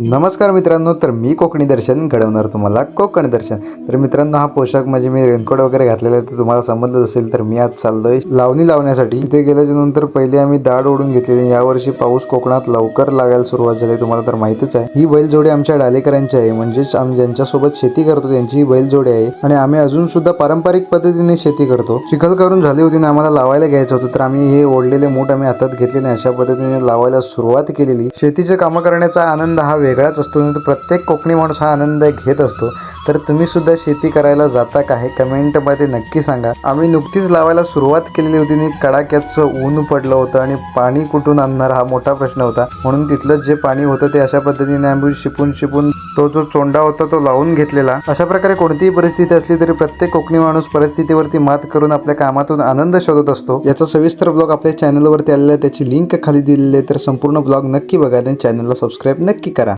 नमस्कार मित्रांनो तर मी कोकणी दर्शन घडवणार तुम्हाला कोकण दर्शन. तर मित्रांनो हा पोशाख म्हणजे मी रेनकोट वगैरे घातलेला आहे तर तुम्हाला समजलं असेल तर मी आज चाललोय लावणी लावण्यासाठी. तिथे गेल्याच्यानंतर पहिले आम्ही दाढ ओढून घेतलेली यावर्षी पाऊस कोकणात लवकर लागायला सुरुवात झाली तुम्हाला तर माहितीच आहे. ही बैलजोडी आमच्या डालेकरांची आहे म्हणजेच आम्ही ज्यांच्यासोबत शेती करतो त्यांची ही बैलजोडी आहे. आणि आम्ही अजून सुद्धा पारंपरिक पद्धतीने शेती करतो. चिखल करून झाली होती आणि आम्हाला लावायला घ्यायचं होतं तर आम्ही हे ओढलेले मूठ आम्ही हातात घेतलेले अशा पद्धतीने लावायला सुरुवात केलेली. शेतीचे कामं करण्याचा आनंद हा वेगळाच असतो तो प्रत्येक कोकणी माणूस हा आनंद घेत असतो. तर तुम्ही सुद्धा शेती करायला जाता का हे कमेंटमध्ये नक्की सांगा. आम्ही नुकतीच लावायला सुरुवात केलेली होती आणि कडाक्याचं ऊन पडलं होतं आणि पाणी कुठून आणणार हा मोठा प्रश्न होता. म्हणून तिथलं जे पाणी होतं ते अशा पद्धतीने आम्ही शिपून शिपून तो जो चोंडा होता तो लावून घेतलेला. अशा प्रकारे कोणतीही परिस्थिती असली तरी प्रत्येक कोकणी माणूस परिस्थितीवरती मात करून आपल्या कामातून आनंद शोधत असतो. याचा सविस्तर ब्लॉग आपल्या चॅनलवरती आलेला आहे. त्याची लिंक खाली दिलेली आहे. तर संपूर्ण ब्लॉग नक्की बघा आणि चॅनलला सबस्क्राईब नक्की करा.